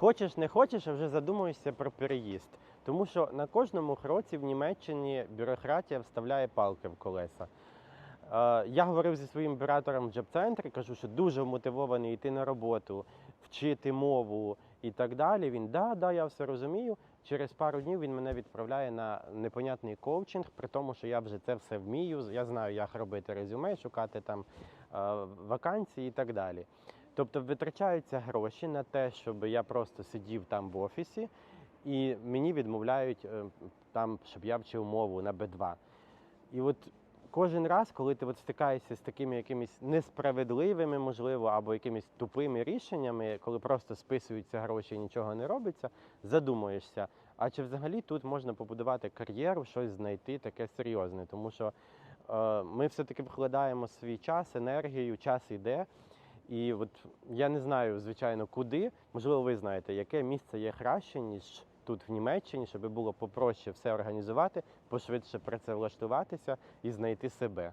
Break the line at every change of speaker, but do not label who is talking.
Хочеш, не хочеш, а вже задумуєшся про переїзд. Тому що на кожному кроці в Німеччині бюрократія вставляє палки в колеса. Е, Я говорив зі своїм оператором в джоб-центрі, кажу, що дуже мотивований йти на роботу, вчити мову і так далі. Він да, да, я все розумію. Через пару днів він мене відправляє на непонятний коучинг, при тому, що я вже це все вмію. Я знаю, як робити резюме, шукати там е, вакансії і так далі. Тобто витрачаються гроші на те, щоб я просто сидів там в офісі, і мені відмовляють е, там, щоб я вчив мову на Б2. І от кожен раз, коли ти от стикаєшся з такими якимись несправедливими, можливо, або якимись тупими рішеннями, коли просто списуються гроші і нічого не робиться, задумуєшся, а чи взагалі тут можна побудувати кар'єру, щось знайти таке серйозне, тому що е, ми все-таки вкладаємо свій час, енергію, час іде. І от я не знаю, звичайно, куди. Можливо, ви знаєте, яке місце є краще, ніж тут в Німеччині, щоб було попроще все організувати, пошвидше працевлаштуватися і знайти себе.